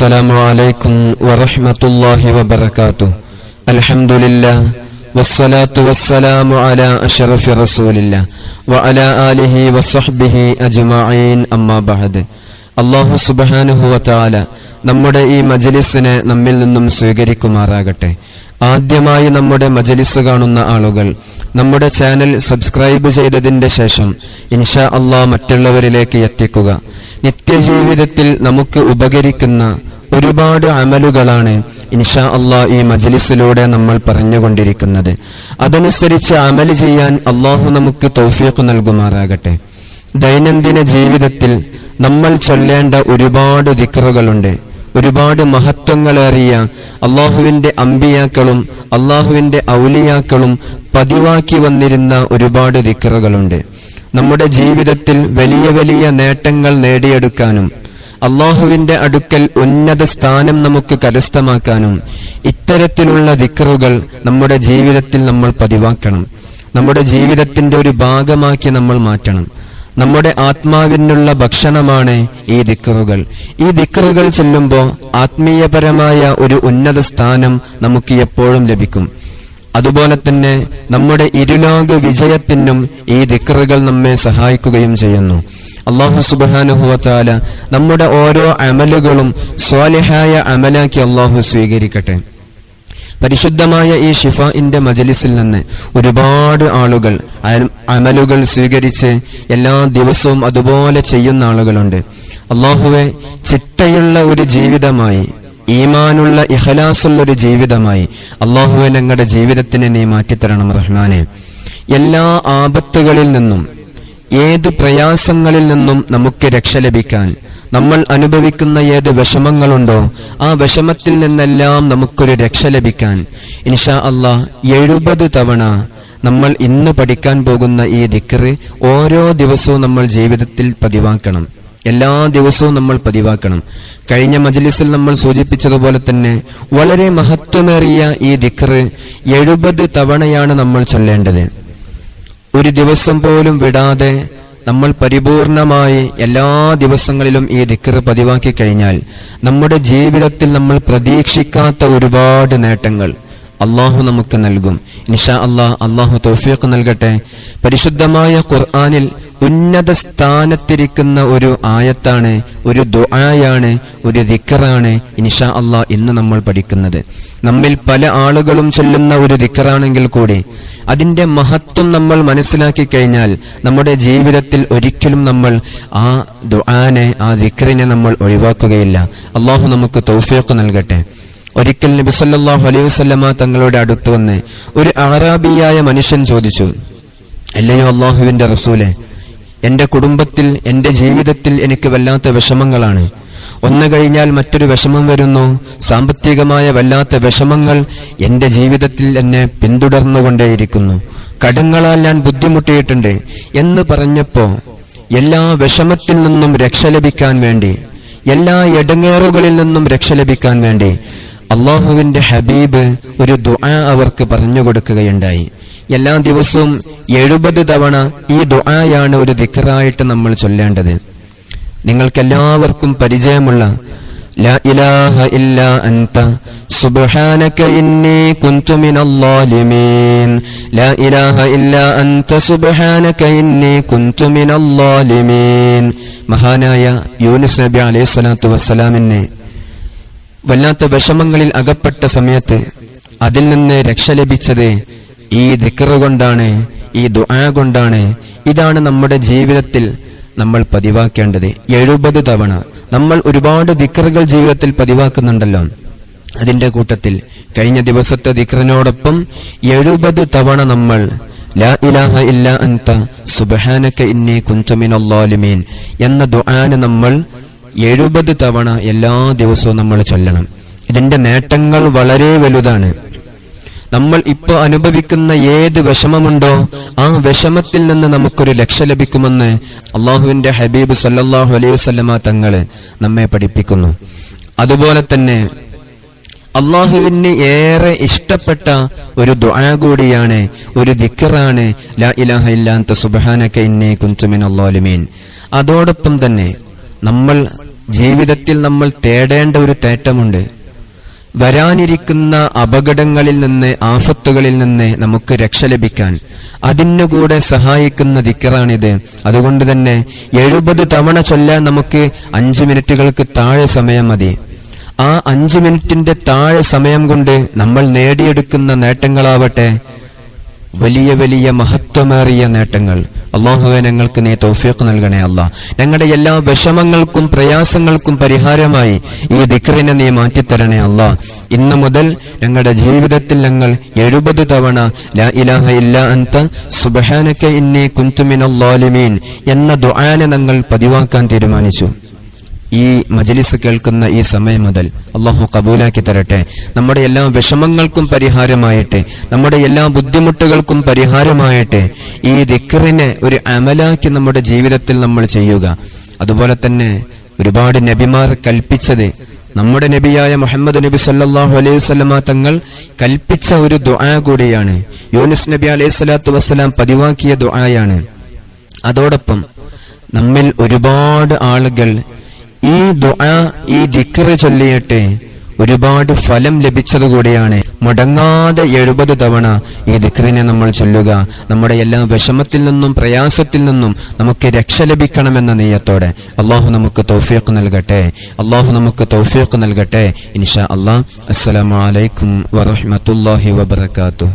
السلام عليكم ورحمة الله وبركاته الحمد لله والصلاة والسلام على أشرف رسول الله وعلى آله وصحبه أجمعين أما بعد അള്ളാഹു സുബാനുഹു വത്താല നമ്മുടെ ഈ മജലിസിനെ നമ്മിൽ നിന്നും സ്വീകരിക്കുമാറാകട്ടെ ആദ്യമായി നമ്മുടെ മജലിസ് കാണുന്ന ആളുകൾ നമ്മുടെ ചാനൽ സബ്സ്ക്രൈബ് ചെയ്തതിന്റെ ശേഷം ഇൻഷാ അള്ളാ മറ്റുള്ളവരിലേക്ക് എത്തിക്കുക. നിത്യജീവിതത്തിൽ നമുക്ക് ഉപകരിക്കുന്ന ഒരുപാട് അമലുകളാണ് ഇൻഷാ അള്ളാ ഈ മജലിസിലൂടെ നമ്മൾ പറഞ്ഞുകൊണ്ടിരിക്കുന്നത്. അതനുസരിച്ച് അമൽ ചെയ്യാൻ അള്ളാഹു നമുക്ക് തൗഫീഖ് നൽകുമാറാകട്ടെ. ദൈനംദിന ജീവിതത്തിൽ നമ്മൾ ചൊല്ലേണ്ട ഒരുപാട് ദിക്കറുകളുണ്ട് ഒരുപാട് മഹത്വങ്ങളേറിയ അള്ളാഹുവിന്റെ അമ്പിയാക്കളും അള്ളാഹുവിന്റെ ഔലിയാക്കളും പതിവാക്കി വന്നിരുന്ന ഒരുപാട് ദിക്കറുകളുണ്ട്. നമ്മുടെ ജീവിതത്തിൽ വലിയ വലിയ നേട്ടങ്ങൾ നേടിയെടുക്കാനും അള്ളാഹുവിന്റെ അടുക്കൽ ഉന്നത സ്ഥാനം നമുക്ക് കരസ്ഥമാക്കാനും ഇത്തരത്തിലുള്ള ദിക്കറുകൾ നമ്മുടെ ജീവിതത്തിൽ നമ്മൾ പതിവാക്കണം. നമ്മുടെ ജീവിതത്തിന്റെ ഒരു ഭാഗമാക്കി നമ്മൾ മാറ്റണം. നമ്മുടെ ആത്മാവിനുള്ള ഭക്ഷണമാണ് ഈ ദിക്കറുകൾ. ഈ ദിക്കറുകൾ ചെല്ലുമ്പോൾ ആത്മീയപരമായ ഒരു ഉന്നത സ്ഥാനം നമുക്ക് എപ്പോഴും ലഭിക്കും. അതുപോലെ തന്നെ നമ്മുടെ ഇരുലോക വിജയത്തിനും ഈ ദിക്കറുകൾ നമ്മെ സഹായിക്കുകയും ചെയ്യുന്നു. അള്ളാഹു സുബാനുഹുവത്താല നമ്മുടെ ഓരോ അമലുകളും സ്വാലിഹായ അമലാക്കി അള്ളാഹു സ്വീകരിക്കട്ടെ. പരിശുദ്ധമായ ഈ ഷിഫാഇന്റെ മജലിസിൽ നിന്ന് ഒരുപാട് ആളുകൾ അമലുകൾ സ്വീകരിച്ച് എല്ലാ ദിവസവും അതുപോലെ ചെയ്യുന്ന ആളുകളുണ്ട്. അള്ളാഹുവെ ചിട്ടയുള്ള ഒരു ജീവിതമായി ഈമാനുള്ള ഇഹലാസുള്ള ഒരു ജീവിതമായി അള്ളാഹുവെ ഞങ്ങളുടെ ജീവിതത്തിനെ നീ മാറ്റിത്തരണം റഹ്മാനെ. എല്ലാ ആപത്തുകളിൽ നിന്നും ഏത് പ്രയാസങ്ങളിൽ നിന്നും നമുക്ക് രക്ഷ ലഭിക്കാൻ? നമ്മൾ അനുഭവിക്കുന്ന ഏത് വിഷമങ്ങളുണ്ടോ ആ വിഷമത്തിൽ നിന്നെല്ലാം നമുക്കൊരു രക്ഷ ലഭിക്കാൻ. ഇൻഷാ അള്ളാ എഴുപത് തവണ നമ്മൾ ഇന്ന് പഠിക്കാൻ പോകുന്ന ഈ ദിക്കറ് ഓരോ ദിവസവും നമ്മൾ ജീവിതത്തിൽ പതിവാക്കണം. എല്ലാ ദിവസവും നമ്മൾ പതിവാക്കണം. കഴിഞ്ഞ മജ്ലിസിൽ നമ്മൾ സൂചിപ്പിച്ചതുപോലെ തന്നെ വളരെ മഹത്വമേറിയ ഈ ദിക്കറ് എഴുപത് തവണയാണ് നമ്മൾ ചൊല്ലേണ്ടത്. ഒരു ദിവസം പോലും വിടാതെ നമ്മൾ പരിപൂർണമായി എല്ലാ ദിവസങ്ങളിലും ഈ ദിക്കർ പതിവാക്കി കഴിഞ്ഞാൽ നമ്മുടെ ജീവിതത്തിൽ നമ്മൾ പ്രതീക്ഷിക്കാത്ത ഒരുപാട് നേട്ടങ്ങൾ അള്ളാഹു നമുക്ക് നൽകും. നിഷാ അള്ളാഹ് അള്ളാഹു തോഫിയൊക്കെ നൽകട്ടെ. പരിശുദ്ധമായ ഖുർആാനിൽ ഉന്നത സ്ഥാനത്തിരിക്കുന്ന ഒരു ആയത്താണ് ഒരു ദുആയാണ് ഒരു ദിക്കറാണ് ഇൻഷാ അള്ളാഹ് ഇന്ന് നമ്മൾ പഠിക്കുന്നത്. നമ്മിൽ പല ആളുകളും ചൊല്ലുന്ന ഒരു ദിക്കറാണെങ്കിൽ കൂടി അതിന്റെ മഹത്വം നമ്മൾ മനസ്സിലാക്കി കഴിഞ്ഞാൽ നമ്മുടെ ജീവിതത്തിൽ ഒരിക്കലും നമ്മൾ ആ ദുആനെ ആ ദിക്കറിനെ നമ്മൾ ഒഴിവാക്കുകയില്ല. അള്ളാഹു നമുക്ക് തൗഫീഖ് നൽകട്ടെ. ഒരിക്കൽ നബി സല്ലല്ലാഹു അലൈഹി വസല്ലമ തങ്ങളുടെ അടുത്ത് വന്ന് ഒരു അറാബിയായ മനുഷ്യൻ ചോദിച്ചു അല്ലയോ അള്ളാഹുവിന്റെ റസൂലെ എന്റെ കുടുംബത്തിൽ എന്റെ ജീവിതത്തിൽ എനിക്ക് വല്ലാത്ത വിഷമങ്ങളാണ്. ഒന്ന് കഴിഞ്ഞാൽ മറ്റൊരു വിഷമം വരുന്നു. സാമ്പത്തികമായ വല്ലാത്ത വിഷമങ്ങൾ എന്റെ ജീവിതത്തിൽ എന്നെ പിന്തുടർന്നുകൊണ്ടേയിരിക്കുന്നു. കടങ്ങളാൽ ഞാൻ ബുദ്ധിമുട്ടിയിട്ടുണ്ട് എന്ന് പറഞ്ഞപ്പോ എല്ലാ വിഷമത്തിൽ നിന്നും രക്ഷ ലഭിക്കാൻ വേണ്ടി എല്ലാ ഇടങ്ങേറുകളിൽ നിന്നും രക്ഷ ലഭിക്കാൻ വേണ്ടി അള്ളാഹുവിന്റെ ഹബീബ് ഒരു ദുആ അവർക്ക് പറഞ്ഞു കൊടുക്കുകയുണ്ടായി. എല്ലാ ദിവസവും എഴുപത് തവണ ഈ ദുആയാണ് ഒരു ദിക്കറായിട്ട് നമ്മൾ ചൊല്ലേണ്ടത്. നിങ്ങൾക്കെല്ലാവർക്കും പരിചയമുള്ള മഹാനായ യൂനിസ് നബി അലൈഹി സ്വലാത്തു വസ്സലാമിനെ വല്ലാത്ത വിഷമങ്ങളിൽ അകപ്പെട്ട സമയത്ത് അതിൽ നിന്ന് രക്ഷ ലഭിച്ചത് ഈ ദിക്കറ് കൊണ്ടാണ് ഈ ദുആ കൊണ്ടാണ്. ഇതാണ് നമ്മുടെ ജീവിതത്തിൽ നമ്മൾ പതിവാക്കേണ്ടത് എഴുപത് തവണ. നമ്മൾ ഒരുപാട് ദിക്കറുകൾ ജീവിതത്തിൽ പതിവാക്കുന്നുണ്ടല്ലോ. അതിന്റെ കൂട്ടത്തിൽ കഴിഞ്ഞ ദിവസത്തെ ദിക്കറിനോടൊപ്പം എഴുപത് തവണ നമ്മൾ ലാ ഇലാഹ ഇല്ല അൻത ഇന്നി എന്ന ദുആന് നമ്മൾ എഴുപത് തവണ എല്ലാ ദിവസവും നമ്മൾ ചൊല്ലണം. ഇതിന്റെ നേട്ടങ്ങൾ വളരെ വലുതാണ്. നമ്മൾ ഇപ്പോൾ അനുഭവിക്കുന്ന ഏത് വിഷമമുണ്ടോ ആ വിഷമത്തിൽ നിന്ന് നമുക്കൊരു രക്ഷ ലഭിക്കുമെന്ന് അള്ളാഹുവിന്റെ ഹബീബ് സല്ലാഹു അലൈഹി വസ്ലമ തങ്ങൾ നമ്മെ പഠിപ്പിക്കുന്നു. അതുപോലെ തന്നെ അള്ളാഹുവിന് ഏറെ ഇഷ്ടപ്പെട്ട ഒരു ദുആ കൂടിയാണ് ഒരു ദിക്കറാണ് ലാ ഇലാഹ അതോടൊപ്പം തന്നെ നമ്മൾ ജീവിതത്തിൽ നമ്മൾ തേടേണ്ട ഒരു തേട്ടമുണ്ട് വരാനിരിക്കുന്ന അപകടങ്ങളിൽ നിന്ന് ആഫത്തുകളിൽ നിന്ന് നമുക്ക് രക്ഷ ലഭിക്കാൻ. അതിനുകൂടെ സഹായിക്കുന്ന ദിക്കറാണിത്. അതുകൊണ്ട് തന്നെ എഴുപത് തവണ ചൊല്ലാൻ നമുക്ക് അഞ്ച് മിനിറ്റുകൾക്ക് താഴെ സമയം മതി. ആ അഞ്ച് മിനിറ്റിന്റെ താഴെ സമയം കൊണ്ട് നമ്മൾ നേടിയെടുക്കുന്ന നേട്ടങ്ങളാവട്ടെ വലിയ വലിയ മഹത്വമേറിയ നേട്ടങ്ങൾ. അള്ളാഹുവെ ഞങ്ങൾക്ക് നീ തൗഫീഖ് നൽകണേ അല്ല. ഞങ്ങളുടെ എല്ലാ വിഷമങ്ങൾക്കും പ്രയാസങ്ങൾക്കും പരിഹാരമായി ഈ ദിക്റിനെ നീ മാറ്റിത്തരണേ അല്ല. ഇന്ന് മുതൽ ഞങ്ങളുടെ ജീവിതത്തിൽ ഞങ്ങൾ എഴുപത് തവണ ലാ ഇലാഹ ഇല്ല ഇന്നി എന്ന ദുആനെ ഞങ്ങൾ പതിവാക്കാൻ തീരുമാനിച്ചു. ഈ മജലിസ് കേൾക്കുന്ന ഈ സമയം മുതൽ അള്ളാഹു കബൂലാക്കി തരട്ടെ. നമ്മുടെ എല്ലാ വിഷമങ്ങൾക്കും പരിഹാരമായിട്ട്. നമ്മുടെ എല്ലാ ബുദ്ധിമുട്ടുകൾക്കും പരിഹാരമായിട്ട്. ഈ ദിക്കറിനെ ഒരു അമലാക്കി നമ്മുടെ ജീവിതത്തിൽ നമ്മൾ ചെയ്യുക. അതുപോലെ തന്നെ ഒരുപാട് നബിമാർ കൽപ്പിച്ചത് നമ്മുടെ നബിയായ മുഹമ്മദ് നബി സല്ലാഹു അലൈഹി വസല്ലമ തങ്ങൾ കൽപ്പിച്ച ഒരു ദുആ കൂടിയാണ്. യൂനിസ് നബി അലൈഹി സ്വലാത്തു വസ്സലാം പതിവാക്കിയ ദുആയാണ്. അതോടൊപ്പം നമ്മിൽ ഒരുപാട് ആളുകൾ ഈ ദുആ ഈ ദിക്കറ് ചൊല്ലിയിട്ട് ഒരുപാട് ഫലം ലഭിച്ചത് കൂടിയാണ്. മുടങ്ങാതെ എഴുപത് തവണ ഈ ദിക്റിനെ നമ്മൾ ചൊല്ലുക. നമ്മുടെ എല്ലാ വിഷമത്തിൽ നിന്നും പ്രയാസത്തിൽ നിന്നും നമുക്ക് രക്ഷ ലഭിക്കണമെന്ന നെയ്യത്തോടെ അള്ളാഹു നമുക്ക് തൗഫീഖ് നൽകട്ടെ. അള്ളാഹു നമുക്ക് തൗഫീഖ് നൽകട്ടെ. ഇൻഷാ അള്ളാഹ് അസ്സലാമു അലൈക്കും വറഹ്മത്തുള്ളാഹി വബറകാതുഹു.